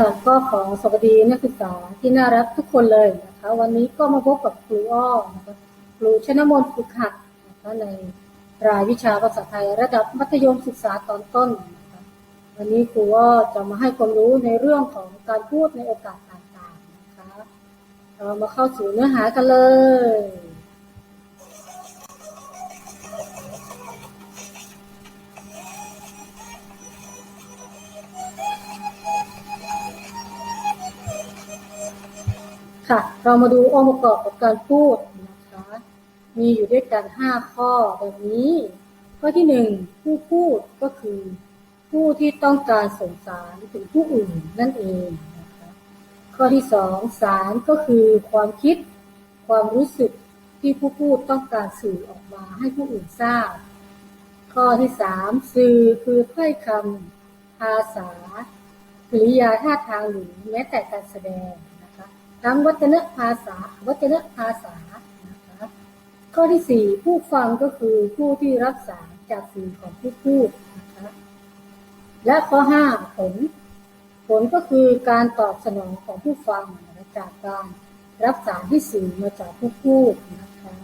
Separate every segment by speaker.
Speaker 1: ค่ะก็ขอสวัสดีนักศึกษาที่น่ารักทุกคนเลยนะคะ วันนี้ก็มาพบกับครูอ้อนะคะครูชนมนต์ฝึกหัดนะคะในรายวิชาภาษาไทยระดับมัธยมศึกษาตอนต้นนะคะวันนี้ครูอ้อจะมาให้ความรู้ในเรื่องของการพูดในโอกาสต่างๆนะคะ เรามาเข้าสู่เนื้อหากันเลย ค่ะ เรามาดูองค์ประกอบของการพูดนะคะ มีอยู่ด้วยกัน 5 ข้อแบบนี้ ข้อที่ 1 ผู้พูดก็คือ ผู้ที่ต้องการส่งสารถึงผู้อื่นนั่นเองนะคะข้อที่ 2 สารก็คือความคิด ความรู้สึกที่ผู้พูดต้องการสื่อออกมาให้ผู้อื่นทราบ ข้อที่ 3 สื่อคือถ้อยคำภาษากริยาท่าทางหรือแม้แต่การแสดง ทั้งวัฒนภาษา วัฒนภาษานะคะข้อที่สี่ผู้ฟังก็คือผู้ที่รับสารจากสื่อของผู้พูดนะคะและข้อห้าผล ผลก็คือการตอบสนองของผู้ฟังนะคะจากการรับสารที่สื่อมาจากผู้พูดนะคะ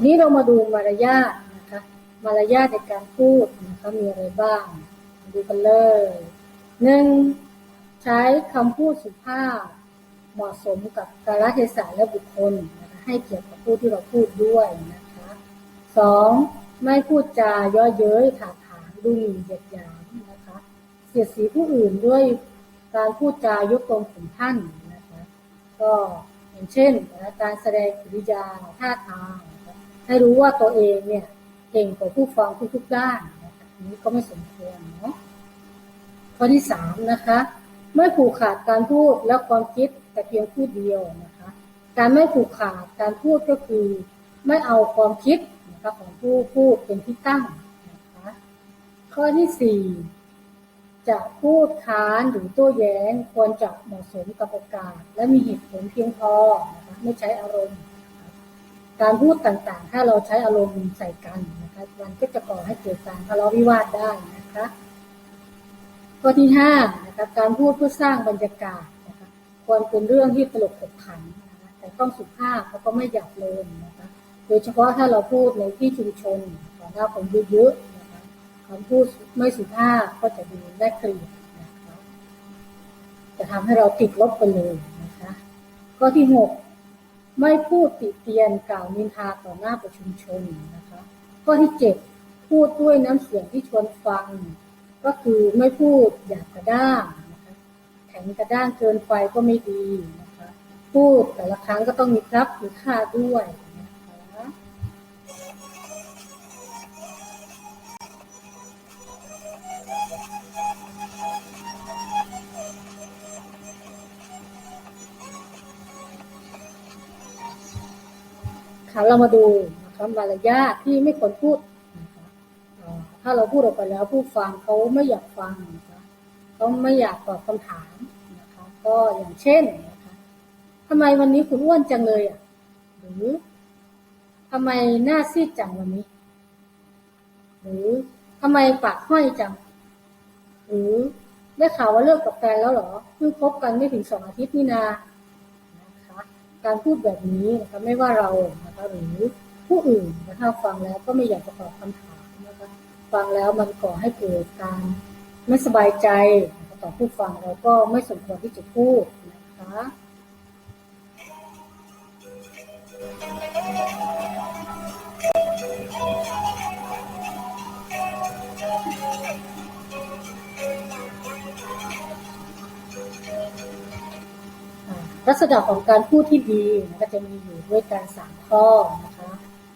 Speaker 1: ทีนี้เรามาดูมารยาทนะคะมารยาทในการพูดนะคะมีอะไรบ้าง ดูกันเลยหนึ่งใช้คำพูดสุภาพเหมาะสมกับกาลเทศะและบุคคลนะคะให้เกียรติกับผู้ที่เราพูดด้วยนะคะสองไม่พูดจาย่อเย้ยถาถางดูหมิ่นเหยียดหยามนะคะเสียดสีผู้อื่นด้วยการพูดจายกตรงถึงท่านนะคะก็อย่างเช่นนะการแสดงกิริยาท่าทาง ให้รู้ว่าตัวเองเนี่ยเก่งกว่าผู้ฟังทุกๆด้านนะนี้ก็ไม่สมควรเนาะข้อที่สามนะคะไม่ผูกขาดการพูดและความคิดแต่เพียงพูดเดียวนะคะ การไม่ผูกขาดการพูดก็คือ ไม่เอาความคิดนะคะของผู้พูดเป็นที่ตั้งนะคะข้อที่สี่จะพูดค้านหรือโต้แย้งควรจะเหมาะสมกับโอกาส และมีเหตุผลเพียงพอนะคะไม่ใช้อารมณ์ การพูดต่างๆ ถ้าเราใช้อารมณ์ใส่กันนะคะมันก็จะก่อให้เกิดการทะเลาะวิวาทได้นะคะข้อที่ห้านะคะการพูดเพื่อสร้างบรรยากาศนะคะควรเป็นเรื่องที่ตลกขบขันนะคะแต่ต้องสุภาพแล้วก็ไม่หยาบโลนนะคะโดยเฉพาะถ้าเราพูดในที่ชุมชนต่อหน้าคนเยอะๆนะคะคำพูดไม่สุภาพก็จะดูน่าเกลียดนะคะจะทำให้เราติดลบไปเลยนะคะข้อที่หก ไม่พูดติเตียนกล่าวนินทาต่อหน้าประชุมชนนะคะ ข้อที่เจ็ดพูดด้วยน้ำเสียงที่ชวนฟัง ก็คือไม่พูดหยาบกระด้างนะคะแข็งกระด้างเกินไปก็ไม่ดีนะคะ พูดแต่ละครั้งก็ต้องมีครับมีค่าด้วย ค่ะเรามาดูนะคะมารยาทที่ไม่ควรพูดนะคะถ้าเราพูดออกไปแล้วผู้ฟังเขาไม่อยากฟังนะคะเขาไม่อยากตอบคำถามนะคะก็อย่างเช่นนะคะทำไมวันนี้คุณอ้วนจังเลยอะหรือทำไมหน้าซีดจังวันนี้ หรือทำไมปากห้อยจัง หรือได้ข่าวว่าเลิกกับแฟนแล้วเหรอเพิ่งคบกันไม่ถึงสองอาทิตย์นี่นาะ การพูดแบบนี้นะคะไม่ว่าเรานะคะหรือผู้อื่นนะคะฟังแล้วก็ไม่อยากจะตอบคำถามนะคะฟังแล้วมันก่อให้เกิดการไม่สบายใจต่อผู้ฟังเราก็ไม่สมควรที่จะพูดนะคะ ลักษณะของการพูดที่ดีนะก็จะมีอยู่ด้วยกันสามข้อนะคะ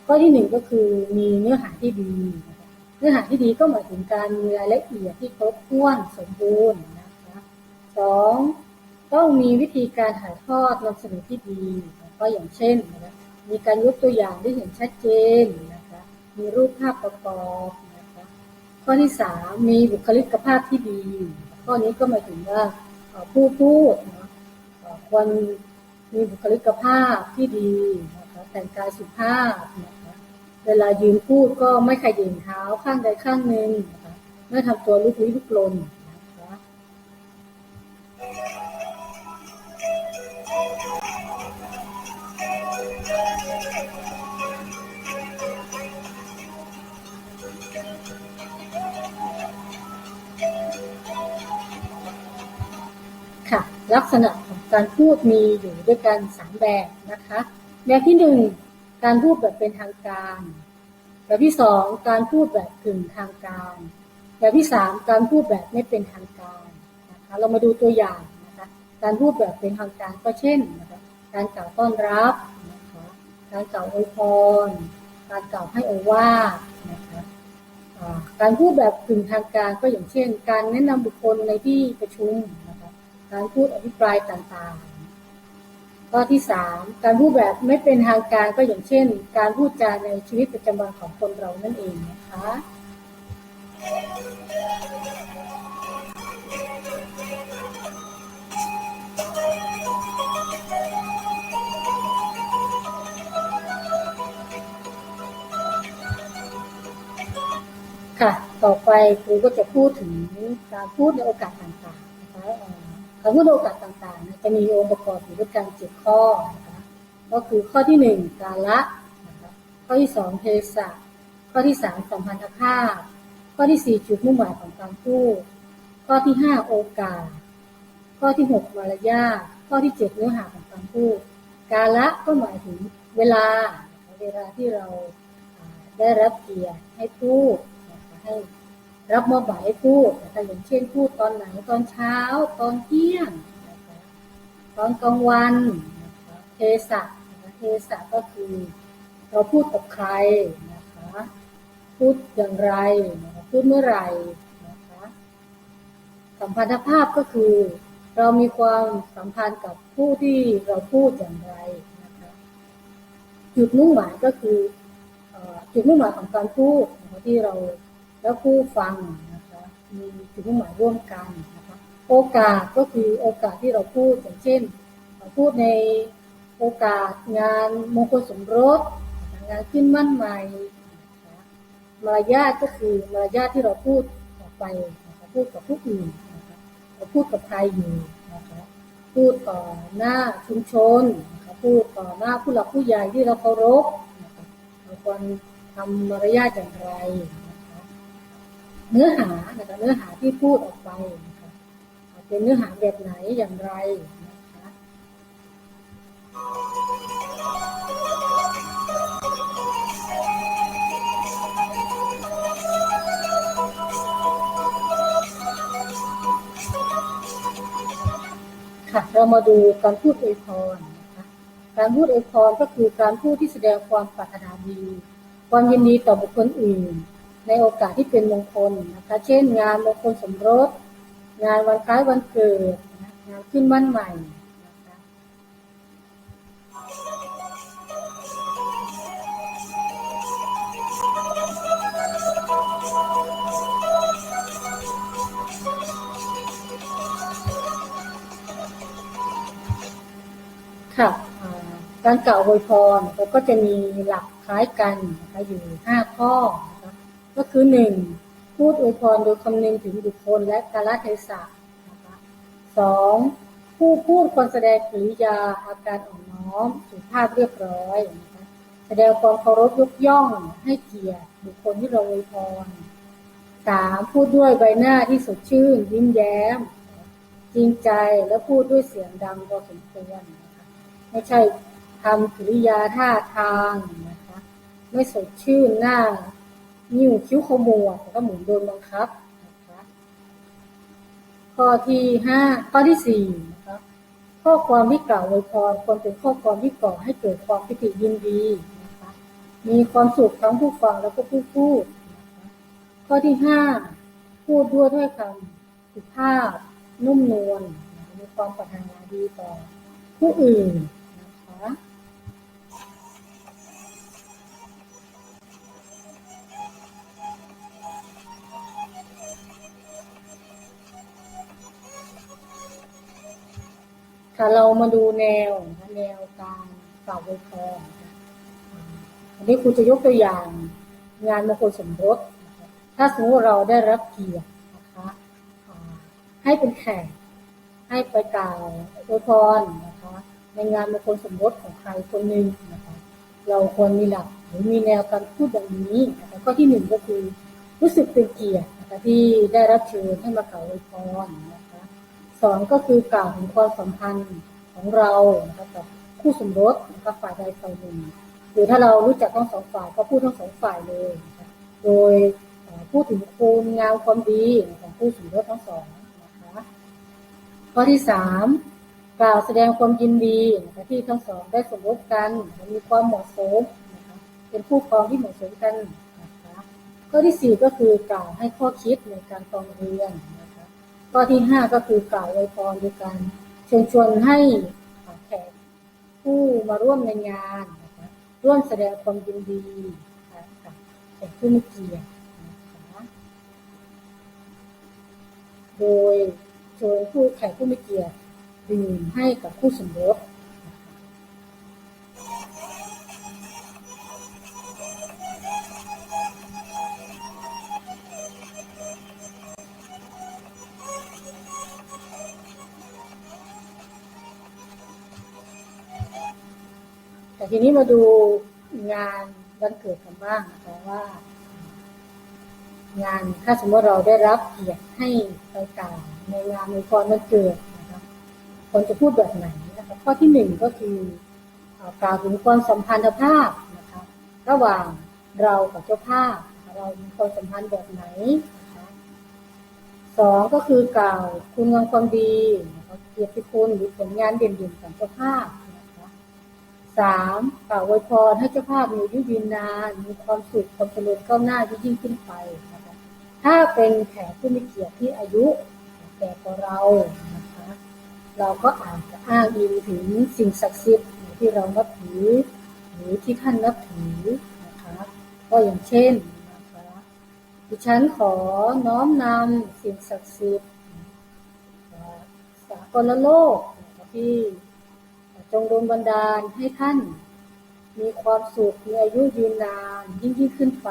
Speaker 1: ข้อที่หนึ่งก็คือมีเนื้อหาที่ดีนะะเนื้อหาที่ดีก็หมายถึงการมีรายละเอียดที่ครบถ้วนสมบูรณ์นะคะสองต้องมีวิธีการถ่ายทอดนำเสนอที่ดีก็อย่างเช่นนะมีการยกตัวอย่างที่เห็นชัดเจนนะคะมีรูปภาพประกอบนะคะข้อที่สามมีบุคลิกภาพที่ดี ข้อนี้ก็หมายถึงว่าผู้พูดนะ ควรมีบุคลิกภาพที่ดีนะคะแต่งกายสุภาพนะคะเวลายืนพูดก็ไม่ขยืนเท้าข้างใดข้างหนึ่งนะคะไม่ทำตัวลุกลี้ลุกลนนะคะค่ะลักษณะ การพูดมีอยู่ด้วยกันสามแบบนะคะแบบที่หนึ่งการพูดแบบเป็นทางการ แบบที่สองการพูดแบบกึ่งทางการ แบบที่สามการพูดแบบไม่เป็นทางการนะคะเรามาดูตัวอย่างนะคะการพูดแบบเป็นทางการก็เช่นนะคะการกล่าวต้อนรับนะคะการกล่าวอวยพร การกล่าวให้อวาทนะคะอ่าการพูดแบบกึ่งทางการก็อย่างเช่น การแนะนำบุคคลในที่ประชุม การพูดอภิปรายต่างๆ ข้อที่สามการพูดแบบไม่เป็นทางการก็อย่างเช่น การพูดจาในชีวิตประจำวันของคนเรานั่นเองนะคะค่ะ ต่อไปครูก็จะพูดถึงการพูดในโอกาสต่างๆนะคะ อ่อการพูดในโอกาสต่างๆจะมีองค์ประกอบอยู่ด้วยกันเจ็ดข้อนะคะก็คือข้อที่หนึ่งกาละนะคะข้อที่สองเทศะข้อที่สามสัมพันธภาพ ข้อที่สี่จุดมุ่งหมายของการพูดข้อที่ห้าโอกาส ข้อที่หกมารยาข้อที่เจ็ดเนื้อหาของการพูดกาละก็หมายถึงเวลาเวลาที่เราได้รับเกียรติให้พูด รับมอบหมายให้พูดนะคะอย่างเช่นพูดตอนไหนตอนเช้า ตอนเที่ยงนะคะตอนกลางวันนะคะเทศะนะคะเทศะก็คือเราพูดกับใครนะคะพูดอย่างไรนะคะพูดเมื่อไหร่นะคะสัมพันธภาพก็คือเรามีความสัมพันธ์กับผู้ที่เราพูดอย่างไรนะคะจุดมุ่งหมายก็คือจุดมุ่งหมายของการพูดที่เรา และผู้ฟังนะคะมีจุดมุ่งหมายร่วมกันนะคะโอกาสก็คือโอกาสที่เราพูดอย่างเช่นเราพูดในโอกาสงานมงคลสมรสงานขึ้นมั่นใหม่มารยาทก็คือมารยาทที่เราพูดออกไปนะคะพูดกับผู้อื่นนะคะเราพูดกับใครอยู่นะคะพูดต่อหน้าชุมชนนะคะพูดต่อหน้าผู้หลักผู้ใหญ่ที่เราเคารพนะคะเราควรทำมารยาทอย่างไร เนื้อหานะคะเนื้อหาที่พูดออกไปนะคะเป็นเนื้อหาแบบไหนอย่างไรนะคะค่ะเรามาดูการพูดอวยพรนะคะการพูดอวยพรก็คือการพูดที่แสดงความปรารถนาดี ความยินดีต่อบุคคลอื่น ในโอกาสที่เป็นมงคลนะคะ เช่น งานมงคลสมรส งานวันคล้ายวันเกิด งานขึ้นบ้านใหม่นะคะค่ะการกล่าวอวยพรเราก็จะมีหลักคล้ายกันนะคะอยู่ห้าข้อ ก็คือหนึ่งพูดอวยพรโดยคำนึงถึงบุคคลและกาลเทศะนะคะสองผู้พูดควรแสดงกริยาอาการอ่อนน้อมสุภาพเรียบร้อยนะคะแสดงความเคารพยกย่องให้เกียรติบุคคลที่เราอวยพรสามพูดด้วยใบหน้าที่สดชื่น ยิ้มแย้ม จริงใจและพูดด้วยเสียงดังพอสมควรนะคะไม่ใช่ทำกริยาท่าทางนะคะ ไม่สดชื่นหน้า นิ้วคิ้วขมวดแล้วก็หมุนโดนบังคับนะคะข้อที่ห้าข้อที่สี่นะคะข้อความที่กล่าวอวยพรควรเป็นข้อความที่ก่อให้เกิดความปิติยินดีนะคะมีความสุขทั้งผู้ฟังแล้วก็ผู้พูดนะคะข้อที่ห้าพูดด้วยถ้อยคำสุภาพนุ่มนวลมีความปรารถนาดีต่อผู้อื่น ค่ะเรามาดูแนวแนวการกล่าวอวยพรนะคะอ่าอันนี้ครูจะยกตัวอย่างงานมงคลสมรส ถ้าสมมติเราได้รับเกียรตินะคะให้เป็นแขกให้ไปกล่าวอวยพรนะคะในงานมงคลสมรสของใครคนหนึ่งนะคะเราควรมีหลักหรือมีแนวการพูดอย่างนี้นะคะข้อที่หนึ่งก็คือรู้สึกเป็นเกียรตินะคะที่ได้รับเชิญให้มากล่าวอวยพรนะ สองก็คือกล่าวถึงความสัมพันธ์ของเรานะคะกับคู่สมรสนะคะฝ่ายใดฝ่ายหนึ่งหรือถ้าเรารู้จักทั้งสองฝ่ายก็พูดทั้งสองฝ่ายเลยนะคะโดยพูดถึงคุณงามความดีของคู่สมรสทั้งสองนะคะข้อที่สามกล่าวแสดงความยินดีนะคะที่ทั้งสองได้สมรสกันมีความเหมาะสมนะคะเป็นคู่ครองที่เหมาะสมกันนะคะข้อที่สี่ก็คือกล่าวให้ข้อคิดในการตองเรียนนะ ข้อที่ห้าก็คือกล่าวไวยพรโดยการเชิญชวนให้แขกผู้มาร่วมในงานนะคะร่วมแสดงความยินดีกับแขกผู้มีเกียรตินะคะโดยเชิญผู้แขกผู้มีเกียรติดื่มให้กับคู่สมรส ทีนี้มาดูงานวันเกิดกันบ้างนะคะว่า งานถ้าสมมติเราได้รับเกียรติให้ไปกล่าวในงานในพรวันเกิดนะคะควรจะพูดแบบไหนนะคะข้อที่หนึ่งก็คือกล่าวถึงความสัมพันธภาพนะคะระหว่างเรากับเจ้าภาพ เรามีความสัมพันธ์แบบไหนนะคะสองก็คือกล่าวคุณงามความดีนะคะเกียรติคุณหรือผลงานเด่นๆของเจ้าภาพ สามกล่าวอวยพรให้เจ้าภาพมีอายุยืนนาน มีความสุขความเจริญก้าวหน้ายิ่งขึ้นไปนะคะถ้าเป็นแขกผู้มีเกียรติที่อายุแก่กว่าเรานะคะ เราก็อาจจะอ้างอิงถึงสิ่งศักดิ์สิทธิ์ที่เรานับถือ หรือที่ท่านนับถือนะคะ ก็อย่างเช่นนะคะดิฉันขอน้อมนำสิ่งศักดิ์สิทธิ์สากลโลกที่ จงดลบันดาลให้ท่าน มีความสุข มีอายุยืนนานยิ่งยิ่งขึ้นไป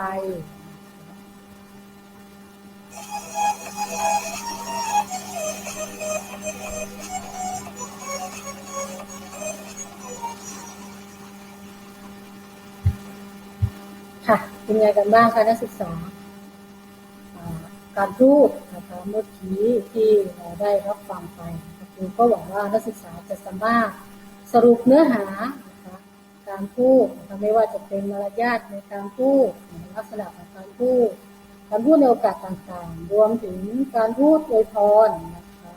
Speaker 1: ค่ะเป็นไงกันบ้างคะนักศึกษาการพูดนะคะเมื่อกี้ที่เราได้รับฟังไปครูก็หวังว่านักศึกษาจะสามารถ สรุปเนื้อหานะคะการพูดนะคะไม่ว่าจะเป็นมารยาทในการพูดลักษณะของการพูด การพูดในโอกาสต่างๆ รวมถึงการพูดโดยพรนะคะ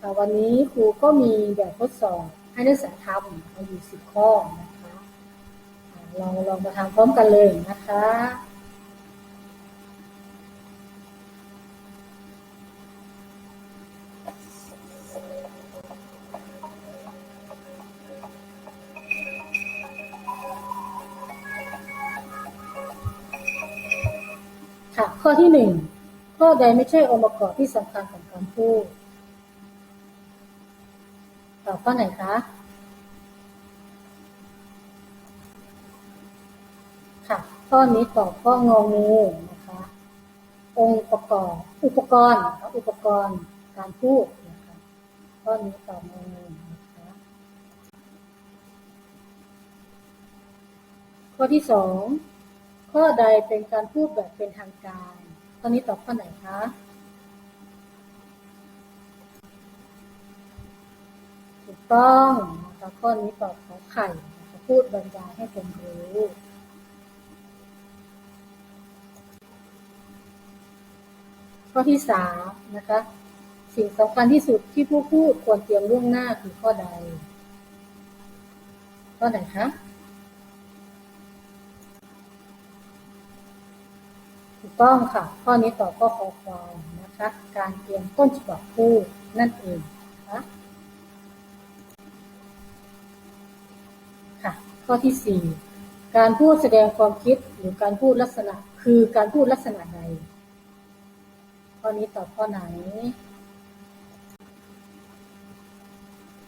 Speaker 1: ค่ะวันนี้ครูก็มีแบบทดสอบให้นักศึกษาทำอยู่สิบข้อนะคะลองลองมาทำพร้อมกันเลยนะคะ ข้อที่หนึ่งข้อใดไม่ใช่องค์ประกอบที่สำคัญของการพูดตอบข้อไหนคะค่ะข้อนี้ตอบข้ององูนะคะ องค์ประกอบอุปกรณ์อุปกรณ์การพูดนะคะข้อนี้ตอบงองูนะคะข้อที่สอง ข้อใดเป็นการพูดแบบเป็นทางการข้อนนี้ตอบข้อไหนคะถูกต้องนะคะข้อนี้ตอบขอไข่นะคะพูดบรรยายให้คนรู้ข้อที่สามนะคะ สิ่งสำคัญที่สุดที่ผู้พูดควรเตรียมล่วงหน้าคือข้อใด ข้อไหนคะ ถูก ต้องค่ะ ข้อนี้ตอบข้อคอควายนะคะ การเตรียมต้นฉบับพูดนั่นเองนะคะค่ะ ข้อที่สี่การพูดแสดงความคิดหรือการพูดลักษณะ คือการพูดลักษณะใด ข้อนี้ตอบข้อไหน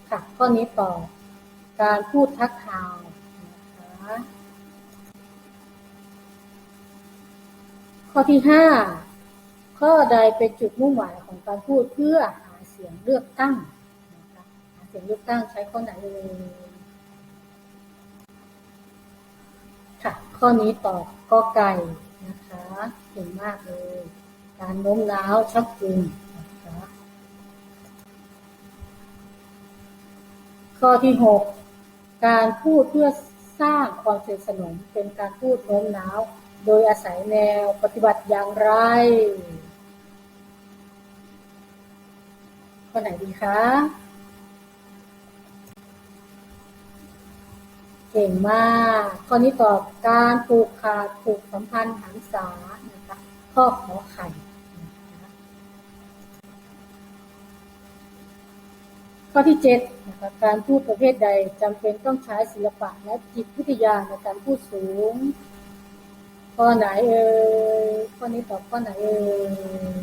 Speaker 1: ค่ะ ข้อนี้ตอบการพูดทักทายนะคะ ข้อที่ห้าข้อใดเป็นจุดมุ่งหมายของการพูดเพื่อหาเสียงเลือกตั้งนะคะหาเสียงเลือกตั้งใช้ข้อไหนเอ่ยค่ะข้อนี้ตอบก็ไก่นะคะเก่งมากเลย การโน้มน้าวชักจูงนะคะข้อที่หกการพูดเพื่อสร้างความสนิทสนมเป็นการพูดโน้มน้าว โดยอาศัยแนวปฏิบัติอย่างไรข้อไหนดีคะ เก่งมากข้อนี้ตอบการผูกขาดผูกสัมพันธ์หันษานะคะข้อขอไข่ข้อที่เจ็ดนะคะการพูดประเภทใดจำเป็นต้องใช้ศิลปะและจิตวิทยาในการพูดสูง ข้อไหนเอ่ยข้อนี้ตอบข้อไหนเอ่ย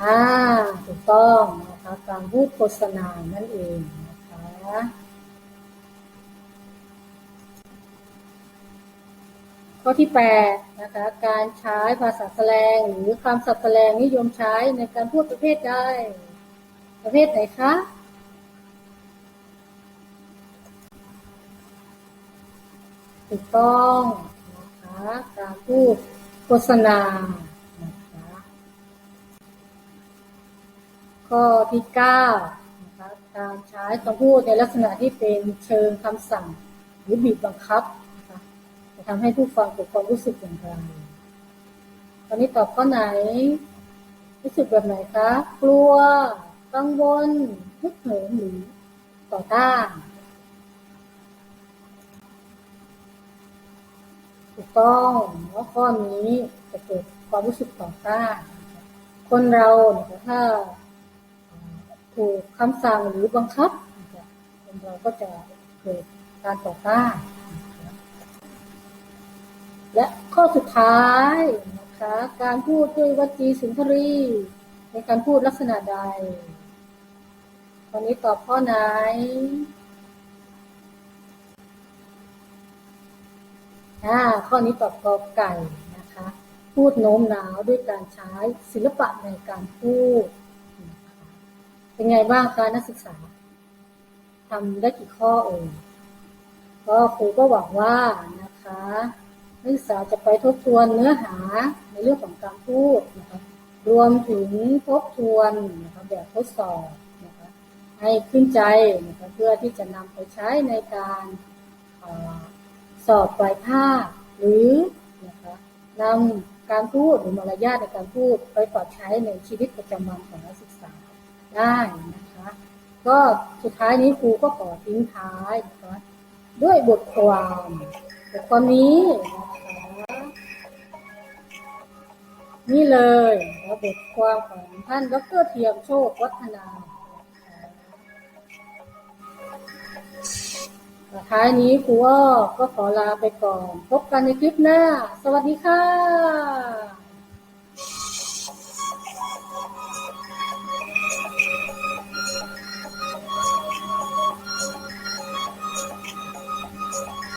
Speaker 1: อ่าถูกต้องนะคะการพูดโฆษณานั่นเองนะคะข้อที่แปดนะคะการใช้ภาษาแสดงหรือคำศัพท์แสดงนิยมใช้ในการพูดประเภทใดประเภทไหนคะ ถูกต้องนะคะการพูดโฆษณานะคะข้อที่เก้านะคะการใช้คำพูดในลักษณะที่เป็นเชิงคำสั่งหรือบีบบังคับนะคะจะทำให้ผู้ฟังเกิดความรู้สึกอย่างไรตอนนี้ตอบข้อไหน รู้สึกแบบไหนคะ กลัว กังวลฮึกเหิมหรือต่อต้าน ถูก ต้องเพราะข้อนี้จะเกิดความรู้สึกต่อต้านคนเราถ้าถูกคำสั่งหรือบังคับคนเราก็จะเกิดการต่อต้านและข้อสุดท้ายนะคะการพูดด้วยวจีสุนทรีในการพูดลักษณะใดตอนนี้ตอบข้อไหน อ่าข้อนี้ตอบกอไก่นะคะ พูดโน้มน้าวด้วยการใช้ศิลปะในการพูด เป็นไงบ้างคะนักศึกษาทำได้กี่ข้อเอ่ยก็ครูก็หวังว่านะคะนักศึกษาจะไปทบทวนเนื้อหาในเรื่องของการพูดนะคะรวมถึงทบทวนนะคะแบบทดสอบนะคะให้ขึ้นใจนะคะเพื่อที่จะนำไปใช้ในการ สอบปลายภาคหรือนะคะนำการพูดหรือมารยาทในการพูดไปปรับใช้ในชีวิตประจำวันของนักศึกษาได้นะคะ ก็สุดท้ายนี้ครูก็ขอทิ้งท้ายนะคะด้วยบทความบทความนี้นะคะนี่เลยนะบทความของท่านดรเทียมโชควัฒนา ท้ายนี้ครูอ้อก็ขอลาไปก่อน พบกันในคลิปหน้า สวัสดีค่ะ